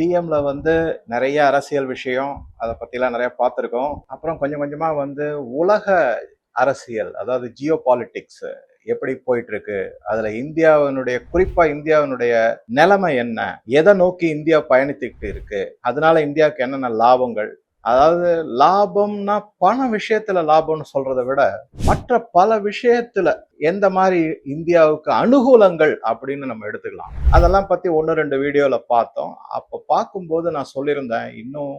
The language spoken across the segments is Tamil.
டிஎம்ல வந்து நிறைய அரசியல் விஷயம் அதை பற்றிலாம் நிறைய பார்த்துருக்கோம். அப்புறம் கொஞ்சம் கொஞ்சமாக வந்து உலக அரசியல் அதாவது ஜியோ பாலிட்டிக்ஸ் எப்படி போயிட்டு இருக்கு அதுல இந்தியாவினுடைய குறிப்பா இந்தியாவினுடைய நிலைமை என்ன எதை நோக்கி இந்தியா பயணித்துக்கிட்டு இருக்கு அதனால இந்தியாவுக்கு என்னென்ன லாபங்கள் அதாவது லாபம்னா பண விஷயத்துல லாபம்னு சொல்றதை விட மற்ற பல விஷயத்துல எந்த மாதிரி இந்தியாவுக்கு அனுகூலங்கள் அப்படின்னு நம்ம எடுத்துக்கலாம். அதெல்லாம் பத்தி ஒன்று ரெண்டு வீடியோல பார்த்தோம். அப்ப பார்க்கும்போது நான் சொல்லியிருந்தேன் இன்னும்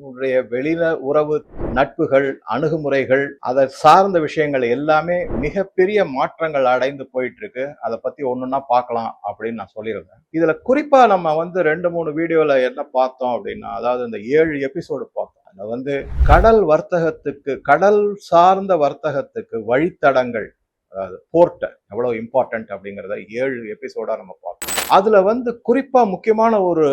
உடைய வெளியில உறவு நட்புகள் அணுகுமுறைகள் அதை சார்ந்த விஷயங்கள் எல்லாமே மிகப்பெரிய மாற்றங்கள் அடைந்து போயிட்டு இருக்கு அதை பத்தி ஒன்னொன்னா பார்க்கலாம் அப்படின்னு நான் சொல்லியிருந்தேன். இதுல குறிப்பா நம்ம வந்து ரெண்டு மூணு வீடியோல என்ன பார்த்தோம் அப்படின்னா அதாவது இந்த ஏழு எபிசோடு பார்த்தோம். அதுல வந்து கடல் வர்த்தகத்துக்கு கடல் சார்ந்த வர்த்தகத்துக்கு வழித்தடங்கள் அதாவது போர்ட்டை எவ்வளவு இம்பார்ட்டன்ட் அப்படிங்கிறத ஏழு எபிசோடா நம்ம பார்த்தோம். அதுல வந்து குறிப்பா முக்கியமான ஒரு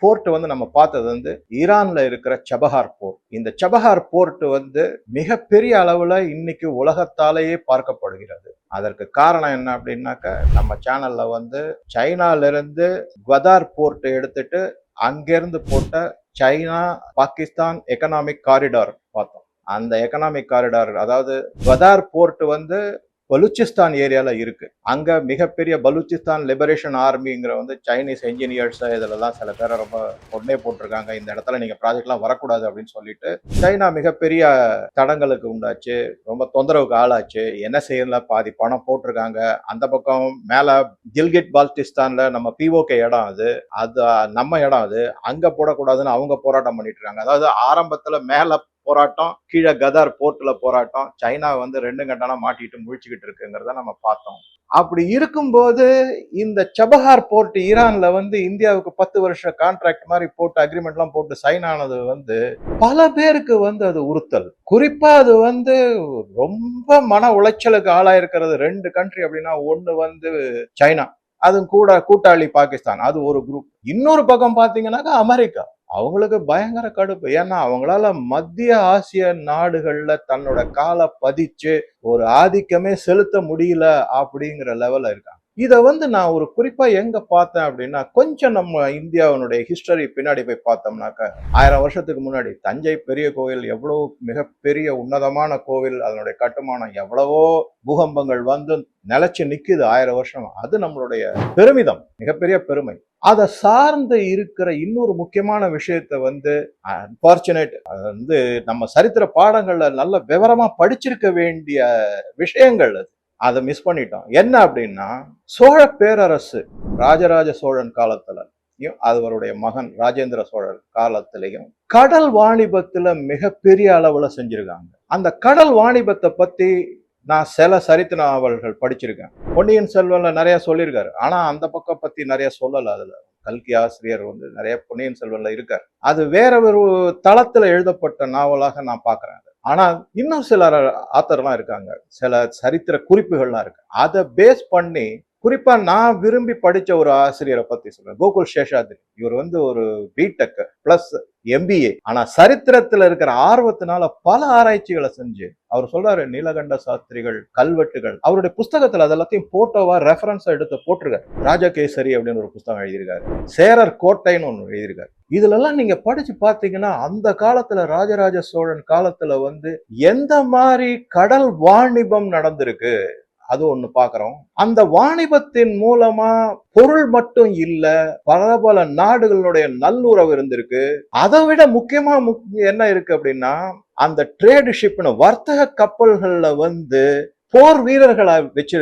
போர்ட் வந்து நம்ம பார்த்தது வந்து ஈரான்ல இருக்கிற சபஹார் போர்ட் இந்த சபஹார் போர்ட் வந்து மிகப்பெரிய அளவுல இன்னைக்கு உலகத்தாலேயே பார்க்கப்படுகிறது. அதற்கு காரணம் என்ன அப்படின்னாக்க நம்ம சேனல்ல வந்து சைனால இருந்து குவதார் போர்ட் எடுத்துட்டு அங்கிருந்து போட்ட சைனா பாகிஸ்தான் எக்கனாமிக் காரிடார் பார்த்தோம். அந்த எக்கனாமிக் காரிடார் அதாவது குவதார் போர்ட் வந்து பலூச்சிஸ்தான் ஏரியாவில் இருக்குது அங்கே மிகப்பெரிய பலூச்சிஸ்தான் லிபரேஷன் ஆர்மிங்கிற வந்து சைனீஸ் என்ஜினியர்ஸ் இதுலலாம் சில பேரை ரொம்ப பொண்ணே போட்டிருக்காங்க. இந்த இடத்துல நீங்கள் ப்ராஜெக்ட்லாம் வரக்கூடாது அப்படின்னு சொல்லிட்டு சைனா மிகப்பெரிய தடங்களுக்கு உண்டாச்சு. ரொம்ப தொந்தரவுக்கு ஆளாச்சு. என்ன செய்யல? பாதி பணம் போட்டிருக்காங்க. அந்த பக்கம் மேலே கில்கிட் பால்டிஸ்தானில் நம்ம பிஓகே இடம் அது. அது நம்ம இடம் அது. அங்கே போடக்கூடாதுன்னு அவங்க போராட்டம் பண்ணிட்டு இருக்காங்க. அதாவது ஆரம்பத்தில் மேலே போராட்டம் கீழே கதார் போர்ட்ல போராட்டம் சைனா வந்து ரெண்டு கண்டனா மாட்டிட்டு முழிச்சுக்கிட்டு இருக்குங்கிறத நம்ம பார்த்தோம். அப்படி இருக்கும்போது இந்த சபஹார் போர்ட் ஈரான்ல வந்து இந்தியாவுக்கு பத்து வருஷ கான்ட்ராக்ட் மாதிரி போட்டு அக்ரிமெண்ட்லாம் போட்டு சைன் ஆனது வந்து பல பேருக்கு வந்து அது உறுத்தல். குறிப்பா அது வந்து ரொம்ப மன உளைச்சலுக்கு ஆளாயிருக்கிறது ரெண்டு கண்ட்ரி அப்படின்னா ஒண்ணு வந்து சைனா அதுவும் கூட கூட்டாளி பாகிஸ்தான் அது ஒரு குரூப் இன்னொரு பக்கம் பார்த்தீங்கன்னாக்கா அமெரிக்கா. அவங்களுக்கு பயங்கர கடுப்பு. ஏன்னா அவங்களால மத்திய ஆசிய நாடுகள்ல தன்னோட காலை பதிச்சு ஒரு ஆதிக்கமே செலுத்த முடியல அப்படிங்கிற லெவல்ல இருக்காங்க. இதை வந்து நான் ஒரு குறிப்பாக எங்கே பார்த்தேன் அப்படின்னா கொஞ்சம் நம்ம இந்தியாவினுடைய ஹிஸ்டரி பின்னாடி போய் பார்த்தோம்னாக்க ஆயிரம் வருஷத்துக்கு முன்னாடி தஞ்சை பெரிய கோவில் எவ்வளோ மிகப்பெரிய உன்னதமான கோவில் அதனுடைய கட்டுமானம் எவ்வளவோ பூகம்பங்கள் வந்து நிலச்சி நிற்குது ஆயிரம் வருஷம். அது நம்மளுடைய பெருமிதம் மிகப்பெரிய பெருமை. அதை சார்ந்து இருக்கிற இன்னொரு முக்கியமான விஷயத்த வந்து அன்பார்ச்சுனேட் வந்து நம்ம சரித்திர பாடங்களில் நல்ல விவரமாக படிச்சிருக்க வேண்டிய விஷயங்கள் அது. அதை மிஸ் பண்ணிட்டோம். என்ன அப்படின்னா சோழ பேரரசு ராஜராஜ சோழன் காலத்துல அவருடைய மகன் ராஜேந்திர சோழன் காலத்திலையும் கடல் வாணிபத்துல மிகப்பெரிய அளவுல செஞ்சிருக்காங்க. அந்த கடல் வாணிபத்தை பத்தி நான் சில சரித்திர நாவல்கள் படிச்சிருக்கேன். பொன்னியின் செல்வன்ல நிறைய சொல்லியிருக்காரு. ஆனா அந்த பக்கம் பத்தி நிறைய சொல்லல அதுல. கல்கி ஆசிரியர் வந்து நிறைய பொன்னியின் செல்வன்ல இருக்கார். அது வேற ஒரு தளத்துல எழுதப்பட்ட நாவலாக நான் பாக்குறேன். ஆனால் இன்னும் சில ஆத்தர்லாம் இருக்காங்க. சில சரித்திர குறிப்புகள்லாம் இருக்கு. அதை பேஸ் பண்ணி குறிப்பா நான் விரும்பி படிச்ச ஒரு ஆசிரியரை பத்தி சொல்றேன். கோகுல் சேஷாத்ரி. இவர் வந்து ஒரு பிடெக் பிளஸ் எம்பிஏ ஆனா சரித்திரத்துல இருக்கிற ஆர்வத்தினால பல ஆராய்ச்சிகளை செஞ்சு அவர் சொல்றாரு நீலகண்ட சாஸ்திரிகள் கல்வெட்டுகள் அவருடைய புஸ்தகத்துல அதெல்லாத்தையும் போட்டோவா ரெஃபரன்ஸா எடுத்து போட்டிருக்காரு. ராஜகேசரி அப்படின்னு ஒரு புஸ்தகம் எழுதியிருக்காரு. சேரர் கோட்டைன்னு ஒன்று எழுதியிருக்காரு. இதுல எல்லாம் நீங்க படிச்சு பாத்தீங்கன்னா அந்த காலத்துல ராஜராஜ சோழன் காலத்துல வந்து எந்த மாதிரி கடல் வாணிபம் நடந்திருக்கு? அது ஒன்று பார்க்குறோம் அந்த வாணிபத்தின் மூலமா பொருள் மட்டும் இல்லை பல பல நாடுகளுடைய நல்லுறவு இருந்திருக்கு. அதை விட முக்கியமா என்ன இருக்கு அப்படின்னா அந்த ட்ரேடு ஷிப்னு வர்த்தக கப்பல்களில் வந்து போர் வீரர்களை வச்சு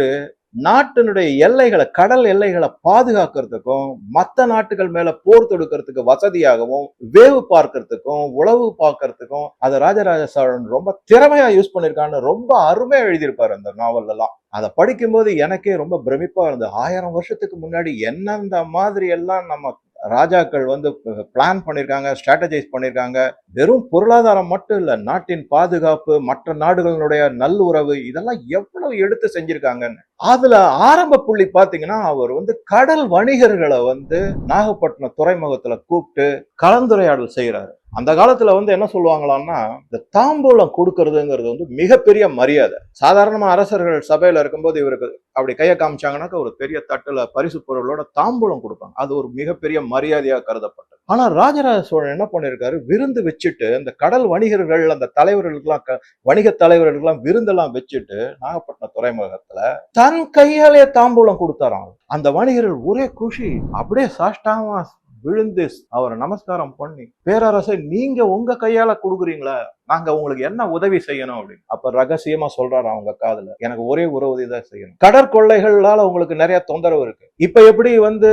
நாட்டினுடைய எல்லைகளை கடல் எல்லைகளை பாதுகாக்கிறதுக்கும் மற்ற நாட்டுகள் மேல போர் தொடுக்கிறதுக்கு வசதியாகவும் வேவு பார்க்கறதுக்கும் உளவு பார்க்கறதுக்கும் அதை ராஜராஜ சோழன் ரொம்ப திறமையா யூஸ் பண்ணிருக்கான்னு ரொம்ப அருமையா எழுதியிருப்பாரு அந்த நாவல் எல்லாம் அதை படிக்கும்போது எனக்கே ரொம்ப பிரமிப்பா இருந்தது. ஆயிரம் வருஷத்துக்கு முன்னாடி எந்தெந்த மாதிரி எல்லாம் நம்ம ராஜாக்கள் வந்து பிளான் பண்ணியிருக்காங்க ஸ்ட்ராட்டஜைஸ் பண்ணியிருக்காங்க வெறும் பொருளாதாரம் மட்டும் இல்லை நாட்டின் பாதுகாப்பு மற்ற நாடுகளினுடைய நல்லுறவு இதெல்லாம் எவ்வளவு எடுத்து செஞ்சிருக்காங்கன்னு. அதுல ஆரம்ப புள்ளி பாத்தீங்கன்னா அவர் வந்து கடல் வணிகர்களை வந்து நாகப்பட்டினம் துறைமுகத்துல கூப்பிட்டு கலந்துரையாடல் செய்கிறாரு அந்த காலத்துல வந்து என்ன சொல்லுவாங்களான்னா இந்த தாம்பூலம் கொடுக்கறதுங்கிறது வந்து மிகப்பெரிய மரியாதை. சாதாரணமா அரசர்கள் சபையில இருக்கும்போது இவருக்கு அப்படி கையை காமிச்சாங்கன்னாக்க ஒரு பெரிய தட்டுல பரிசு பொருளோட தாம்பூலம் கொடுப்பாங்க. அது ஒரு மிகப்பெரிய மரியாதையா கருதப்பட்டது. ஆனா ராஜராஜ சோழன் என்ன பண்ணிருக்காரு? விருந்து வச்சுட்டு இந்த கடல் வணிகர்கள் அந்த தலைவர்களுக்கெல்லாம் க- வணிக தலைவர்களுக்கெல்லாம் விருந்தெல்லாம் வச்சுட்டு நாகப்பட்டினம் துறைமுகத்துல தன் கையாலே தாம்பூலம் கொடுத்தாராம். அந்த வணிகர்கள் ஒரே குஷி அப்படியே சாஷ்டாமா விழுந்து அவரை நமஸ்காரம் பண்ணி பேரரசை நீங்க உங்க கையால கொடுக்குறீங்களா? நாங்க உங்களுக்கு என்ன உதவி செய்யணும் அப்படின்னு. அப்ப ரகசியமா சொல்றாரு அவங்க காதுல. எனக்கு ஒரே ஒரு உதவி தான் செய்யணும் கடற்கொள்ளைகளால உங்களுக்கு நிறைய தொந்தரவு இருக்கு. இப்ப எப்படி வந்து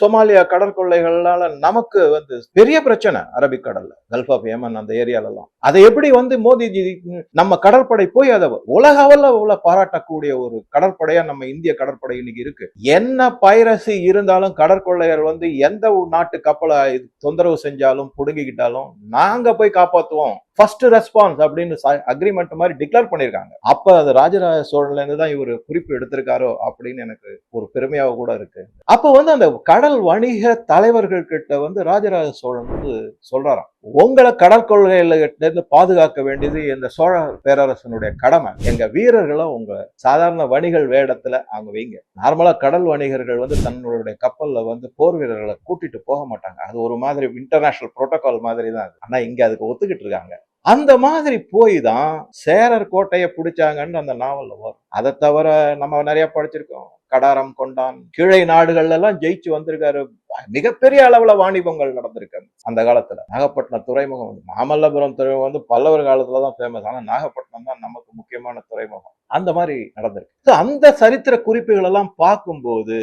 சோமாலியா கடற்கொள்ளைகளால நமக்கு வந்து பெரிய பிரச்சனை அரபிக்கடல்ல கல்ஃப் ஆஃப் ஏமன் அந்த ஏரியால எல்லாம் அதை எப்படி வந்து மோதிஜி நம்ம கடற்படை போய் அதை உலக அளவுல பாராட்டக்கூடிய ஒரு கடற்படையா நம்ம இந்திய கடற்படை இன்னைக்கு இருக்கு. என்ன பைரசி இருந்தாலும் கடற்கொள்ளையர் வந்து எந்த ஒரு நாட்டு கப்பலை தொந்தரவு செஞ்சாலும் புடுங்கிக்கிட்டாலும் நாங்க போய் காப்பாத்துவோம். ஃபர்ஸ்ட் ரெஸ்பான்ஸ் அப்படின்னு அக்ரிமெண்ட் மாதிரி டிக்ளேர் பண்ணியிருக்காங்க அப்ப அது ராஜராஜ சோழன்ல இருந்து தான் இவர் குறிப்பு எடுத்திருக்காரோ அப்படின்னு எனக்கு ஒரு பெருமையாக கூட இருக்கு. அப்போ வந்து அந்த கடல் வணிக தலைவர்கள் கிட்ட வந்து ராஜராஜ சோழன் வந்து சொல்றாராம். உங்களை கடற்கொள்கையிலிருந்து பாதுகாக்க வேண்டியது இந்த சோழ பேரரசனுடைய கடமை. எங்க வீரர்களை உங்க சாதாரண வணிகள் வேடத்துல அவங்க வைங்க. நார்மலா கடல் வணிகர்கள் வந்து தன்னுடைய கப்பல்ல வந்து போர் வீரர்களை கூட்டிட்டு போக மாட்டாங்க. அது ஒரு மாதிரி இன்டர்நேஷனல் புரோட்டோகால் மாதிரி தான் ஆனா இங்க அதுக்கு ஒத்துக்கிட்டு இருக்காங்க. அந்த மாதிரி போய் தான் சேரர் கோட்டையை பிடிச்சாங்கன்னு அந்த நாவல்ல வரும். அதை தவிர நம்ம நிறைய படிச்சிருக்கோம். கடாரம் கொண்டான் கீழே நாடுகள்ல எல்லாம் ஜெயிச்சு வந்திருக்காரு மிகப்பெரிய அளவுல வாணிபங்கள் நடந்திருக்கு அந்த காலத்துல நாகப்பட்டினம் துறைமுகம் வந்து மாமல்லபுரம் துறைமுகம் வந்து பல்லவர் காலத்துல தான் ஃபேமஸ் ஆனா நாகப்பட்டினம் தான் நமக்கு முக்கியமான துறைமுகம். அந்த மாதிரி நடந்திருக்கு. அந்த சரித்திர குறிப்புகள் எல்லாம் பார்க்கும்போது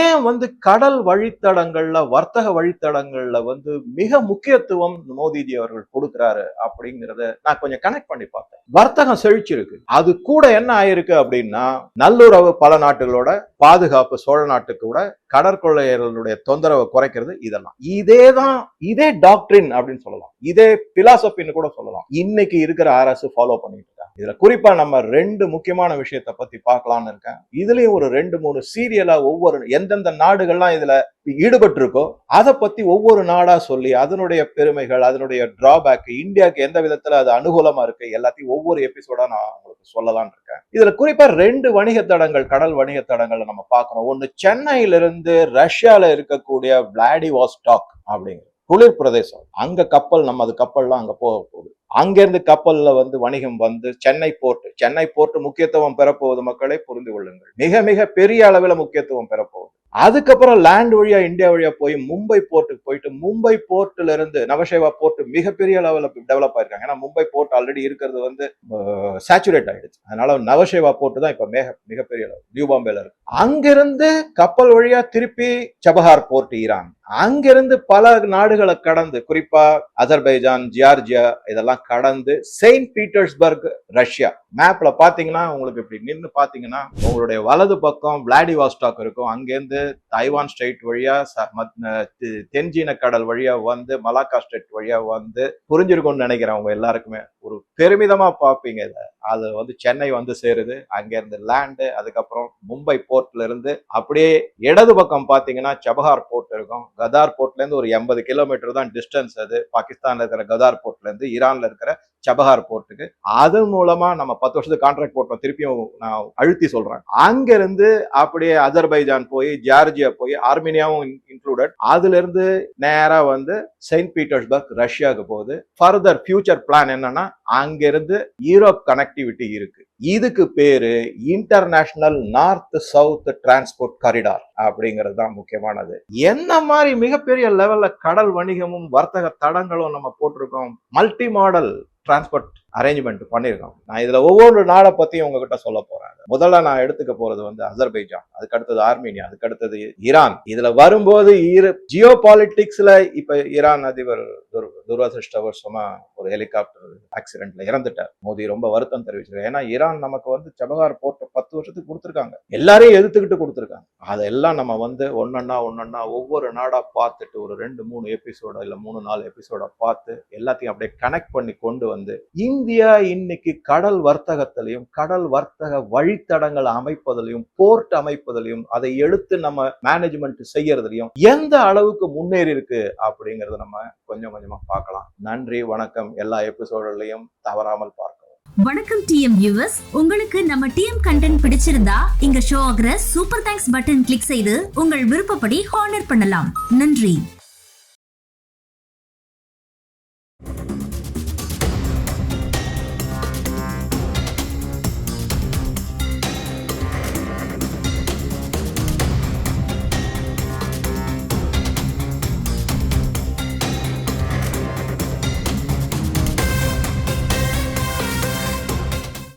ஏன் வந்து கடல் வழித்தடங்கள்ல வர்த்தக வழித்தடங்கள்ல வந்து மிக முக்கியத்துவம் மோதிஜி அவர்கள் கொடுக்கிறாரு அப்படிங்கறத நான் கொஞ்சம் கனெக்ட் பண்ணி பார்த்தேன். வர்த்தகம் செழிச்சிருக்கு. அது கூட என்ன ஆயிருக்கு அப்படின்னா நல்லுறவு பல நாட்டுகளோட பாதுகாப்பு சோழ நாட்டுக்கு கூட கடற்கொள்ளையர்களுடைய தொந்தரவை குறைக்கிறது இதெல்லாம். இதே தான் இதே டாக்டரின் அப்படின்னு சொல்லலாம். இதே பிலாசபின்னு கூட சொல்லலாம். இன்னைக்கு இருக்கிற அரசு ஃபாலோ பண்ணிட்டு இருக்காங்க. இதுல குறிப்பா நம்ம ரெண்டு முக்கியமான விஷயத்தை பத்தி பார்க்கலாம்னு இருக்கேன். இதுலயும் ஒரு ரெண்டு மூணு சீரியலா ஒவ்வொரு எந்தெந்த நாடுகள்லாம் இதுல ஈடுபட்டு இருக்கோ அதை பத்தி ஒவ்வொரு நாடா சொல்லி அதனுடைய பெருமைகள் அதனுடைய டிராபேக் இந்தியாவுக்கு எந்த விதத்துல அது அனுகூலமா இருக்கு எல்லாத்தையும் ஒவ்வொரு எபிசோடா நான் உங்களுக்கு சொல்லலாம்னு இருக்கேன். இதுல குறிப்பா ரெண்டு வணிக தடங்கள் கடல் வணிக தடங்கள் நம்ம பார்க்குறோம் ஒன்று சென்னையில இருந்து இருக்கக்கூடிய விளாடிவாஸ்டாக் அப்படிங்கிற குளிர் பிரதேசம். அங்க கப்பல் நம்ம அது கப்பல்லாம் அங்க போக போகுது. அங்கிருந்து கப்பல்ல வந்து வணிகம் வந்து சென்னை போர்ட் சென்னை போர்ட் முக்கியத்துவம் பெறப்போவது மக்களை புரிந்து கொள்ளுங்கள். மிக மிக பெரிய அளவில் முக்கியத்துவம் பெறப்போகுது. அதுக்கப்புறம் லேண்ட் வழியா இந்தியா வழியா போய் மும்பை போர்ட்டுக்கு போயிட்டு மும்பை போர்ட்ல இருந்து நவசேவா போர்ட் மிகப்பெரிய லெவலில் டெவலப் ஆயிருக்காங்க. ஏன்னா மும்பை போர்ட் ஆல்ரெடி இருக்கிறது வந்து சேச்சுரேட் ஆயிடுச்சு. அதனால நவசேவா போர்ட் தான் இப்ப மிக மிகப்பெரிய லெவல் நியூ பாம்பேல இருக்கு. அங்கிருந்து கப்பல் வழியா திருப்பி சபஹார் போர்ட் ஈரான். அங்கிருந்து பல நாடுகளை கடந்து குறிப்பா அசர்பைஜான் ஜியார்ஜியா இதெல்லாம் கடந்து செயின்ட் பீட்டர்ஸ்பர்க் ரஷ்யா மேப்ல பாத்தீங்கன்னா உங்களுக்கு இப்படி நின்று பாத்தீங்கன்னா உங்களுடைய வலது பக்கம் விளாடிவாஸ்டாக் இருக்கும். அங்கேருந்து தைவான் ஸ்ட்ரெயிட் வழியா ச- தென்சீன கடல் வழியா வந்து மலாக்கா ஸ்டேட் வழியா வந்து புரிஞ்சிருக்கும்னு நினைக்கிறேன் உங்க எல்லாருக்குமே. ஒரு பெருமிதமா பார்ப்பீங்க இதை. அது வந்து சென்னை வந்து சேருது. அங்கேருந்து லேண்டு அதுக்கப்புறம் மும்பை போர்ட்ல இருந்து அப்படியே இடது பக்கம் பாத்தீங்கன்னா சபஹார் போர்ட் இருக்கும். கதார் போர்ட்ல இருந்து ஒரு எண்பது கிலோமீட்டர் தான் டிஸ்டன்ஸ் அது. பாகிஸ்தான்ல இருக்கிற கதார் போர்ட்ல இருந்து இருக்கிற சபஹார் போர்ட்டுக்கு. அது மூலமா நம்ம பத்து வருஷத்துக்கு கான்ட்ராக்ட் போட்டோம். திருப்பியும் நான் அழுத்தி சொல்றேன். அங்க இருந்து அப்படியே அஜர்பைஜான் போய் ஜார்ஜியா போய் ஆர்மீனியாவும் இன்க்ளூடட் அதுல இருந்து நேரா வந்து செயின்ட் பீட்டர்ஸ்பர்க் ரஷ்யாவுக்கு போகுது. ஃபர்தர் ஃபியூச்சர் பிளான் என்னன்னா அங்கிருந்து யூரோப் கனெக்டிவிட்டி இருக்கு. இதுக்கு பேரு international north south transport corridor அப்படிங்கிறது தான் முக்கியமானது. என்ன மாதிரி மிகப்பெரிய லெவல்ல கடல் வணிகமும் வர்த்தக தடங்களும் நம்ம போட்டிருக்கோம்? மல்டி மாடல் டிரான்ஸ்போர்ட் அரேஞ்ச்மெண்ட் பண்ணியிருக்கோம் நான் இதில் ஒவ்வொரு நாடை பற்றியும் உங்ககிட்ட சொல்ல போகிறேன் முதல்ல நான் எடுத்துக்க போகிறது வந்து அசர்பைஜான் அதுக்கு அடுத்தது ஆர்மீனியா அதுக்கு அடுத்தது ஈரான். இதில் வரும்போது ஜியோ பாலிட்டிக்ஸில் இப்போ ஈரான் அதிபர் துர் துரதிருஷ்டவசமா ஒரு ஹெலிகாப்டர் ஆக்சிடென்ட்ல இறந்துட்டார். மோடி ரொம்ப வருத்தம் தெரிவிச்சிருக்காரு. ஏன்னா ஈரான் நமக்கு வந்து சபகார் போர்ட் பத்து வருஷத்துக்கு கொடுத்துருக்காங்க. எல்லாரையும் எதிர்த்துக்கிட்டு கொடுத்துருக்காங்க. அதெல்லாம் நம்ம வந்து ஒன்னொன்னா ஒன்னொன்னா ஒவ்வொரு நாடா பார்த்துட்டு ஒரு ரெண்டு மூணு எபிசோட இல்லை மூணு நாலு எபிசோட பார்த்து எல்லாத்தையும் அப்படியே கனெக்ட் பண்ணி கொண்டு வந்து இந்தியா இன்னைக்கு கடல் வர்த்தகத்திலையும் கடல் வர்த்தக வழித்தடங்கள் அமைப்பதிலையும் போர்ட் அமைப்பதிலையும் அதை எடுத்து நம்ம மேனேஜ்மெண்ட் செய்யறதுலையும் எந்த அளவுக்கு முன்னேறி இருக்கு அப்படிங்கறத நம்ம கொஞ்சம் கொஞ்சமா பார்க்கலாம். நன்றி வணக்கம். எல்லா எபிசோடலையும் தவறாமல் பார்க்கலாம் வணக்கம் டிஎம் வியூவர்ஸ் உங்களுக்கு நம்ம டிஎம் கண்டென்ட் பிடிச்சிருந்தா இங்க ஷோ ஆகிற சூப்பர் தேங்க்ஸ் பட்டன் கிளிக் செய்து உங்கள் விருப்பப்படி ஹானர் பண்ணலாம். நன்றி.